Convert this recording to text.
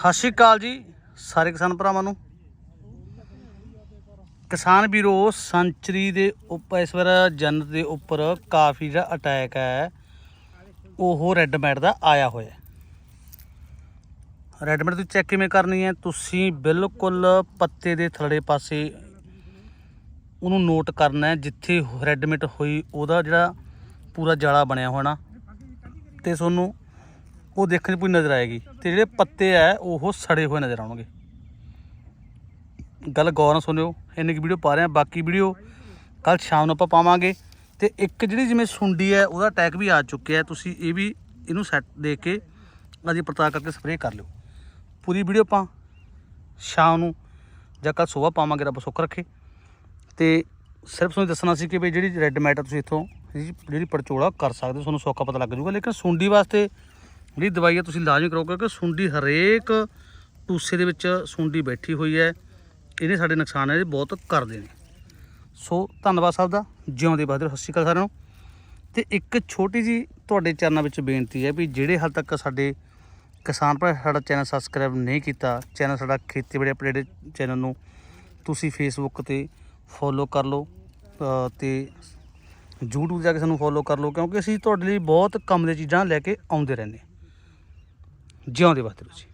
ਸਤਿ ਸ਼੍ਰੀ ਅਕਾਲ ਜੀ, ਸਾਰੇ ਕਿਸਾਨ ਭਰਾਵਾਂ ਨੂੰ। ਕਿਸਾਨ ਵੀਰੋ, ਸੰਚਰੀ ਦੇ ਉੱਪਰ ਇਸ ਵਾਰ ਜੰਨਤ ਦੇ ਉੱਪਰ ਕਾਫੀ ਜਿਹੜਾ ਅਟੈਕ ਹੈ, ਉਹ ਰੈੱਡ ਮੈਟ ਦਾ ਆਇਆ ਹੋਇਆ। ਹੈ ਰੈੱਡ ਮੈਟ ਤੁਸੀਂ ਚੈੱਕ ਕਿਵੇਂ ਕਰਨੀ ਹੈ? ਤੁਸੀਂ ਬਿਲਕੁਲ ਪੱਤੇ ਦੇ ਥੱਲੜੇ ਪਾਸੇ ਉਹਨੂੰ ਨੋਟ ਕਰਨਾ ਹੈ, ਜਿੱਥੇ ਰੈੱਡ ਮੈਟ ਹੋਈ, ਉਹਦਾ ਜਿਹੜਾ ਪੂਰਾ ਜਾਲਾ ਬਣਿਆ ਹੋਣਾ। ਤੇ ਤੁਹਾਨੂੰ ਉਹ ਦੇਖਣ 'ਚ ਪੂਰੀ ਨਜ਼ਰ ਆਏਗੀ ਤੇ ਜਿਹੜੇ ਪੱਤੇ ਆ, ਉਹ ਸੜੇ ਹੋਏ ਨਜ਼ਰ ਆਉਣਗੇ। ਗੱਲ ਗੌਰ ਨਾਲ ਸੁਣਿਓ, ਇੰਨੀ ਕੁ ਵੀਡੀਓ ਪਾ ਰਹੇ ਆ ਬਾਕੀ ਵੀਡੀਓ ਕੱਲ ਸ਼ਾਮ ਨੂੰ ਆਪਾਂ ਪਾਵਾਂਗੇ। ਤੇ ਇੱਕ ਜਿਹੜੀ ਜਿਵੇਂ ਸੁੰਡੀ ਹੈ, ਉਹਦਾ ਅਟੈਕ ਵੀ ਆ ਚੁੱਕਿਆ ਤੁਸੀਂ ਇਹ ਵੀ ਇਹਨੂੰ ਸੈੱਟ ਦੇ ਕੇ ਅਜੀ ਪੜਤਾਲ ਕਰਕੇ ਸਪਰੇਅ ਕਰ ਲਿਓ। ਪੂਰੀ ਵੀਡੀਓ ਆਪਾਂ ਸ਼ਾਮ ਨੂੰ ਜਾਂ ਕੱਲ ਸਵੇਰ ਪਾਵਾਂਗੇ, ਰੱਬ ਸੁੱਖ ਰੱਖੇ। ਤੇ ਸਿਰਫ ਤੁਹਾਨੂੰ ਦੱਸਣਾ ਸੀ ਕਿ ਵੀ ਜਿਹੜੀ ਰੈੱਡ ਮੈਟ ਆ ਤੁਸੀਂ ਇੱਥੋਂ ਇਹਦੀ ਜਿਹੜੀ ਪੜਚੋਲਾ ਕਰ ਸਕਦੇ ਹੋ, ਤੁਹਾਨੂੰ ਸੌਖਾ ਪਤਾ ਲੱਗ ਜਾਊਗਾ। ਲੇਕਿਨ ਸੁੰਡੀ ਵਾਸਤੇ ਜਿਹੜੀ ਦਵਾਈ ਹੈ ਤੁਸੀਂ ਲਾਜ਼ਮੀ ਕਰੋ ਕਿਉਂਕਿ ਸੁੰਡੀ ਹਰੇਕ ਟੂਸੇ ਦੇ ਵਿੱਚ ਸੁੰਡੀ ਬੈਠੀ ਹੋਈ ਹੈ। ਇਹਨੇ ਸਾਡੇ ਨੁਕਸਾਨ ਇਹਦੇ ਬਹੁਤ ਕਰਦੇ ਨੇ ਸੋ ਧੰਨਵਾਦ ਸਾਹਿਬ ਦਾ ਜਿਉਂਦੇ ਬਹਾਦਰ ਸਤਿ ਸ਼੍ਰੀ ਅਕਾਲ ਸਾਰਿਆਂ ਨੂੰ। ਤੇ ਇੱਕ ਛੋਟੀ ਜੀ ਤੁਹਾਡੇ ਚਰਨਾਂ ਵਿੱਚ ਬੇਨਤੀ ਹੈ ਵੀ ਜਿਹੜੇ ਹਾਲ ਤੱਕ ਸਾਡੇ ਕਿਸਾਨ ਭਰਾ ਸਾਡਾ ਚੈਨਲ ਸਬਸਕ੍ਰਾਈਬ ਨਹੀਂ ਕੀਤਾ ਚੈਨਲ ਸਾਡਾ ਖੇਤੀਬਾੜੀ ਅਪਡੇਟ ਚੈਨਲ ਨੂੰ ਤੁਸੀਂ ਫੇਸਬੁੱਕ ਤੇ ਫੋਲੋ ਕਰ ਲਓ ਅ, ਤੇ YouTube ਜਾ ਕੇ ਸਾਨੂੰ ਫੋਲੋ ਕਰ ਲਓ ਕਿਉਂਕਿ ਅਸੀਂ ਤੁਹਾਡੇ ਲਈ ਬਹੁਤ ਕੰਮ ਦੀਆਂ ਚੀਜ਼ਾਂ ਲੈ ਕੇ ਆਉਂਦੇ ਰਹਿੰਦੇ ਹਾਂ। ਜਿਉਂਦੇ ਬਹਾਦਰ ਜੀ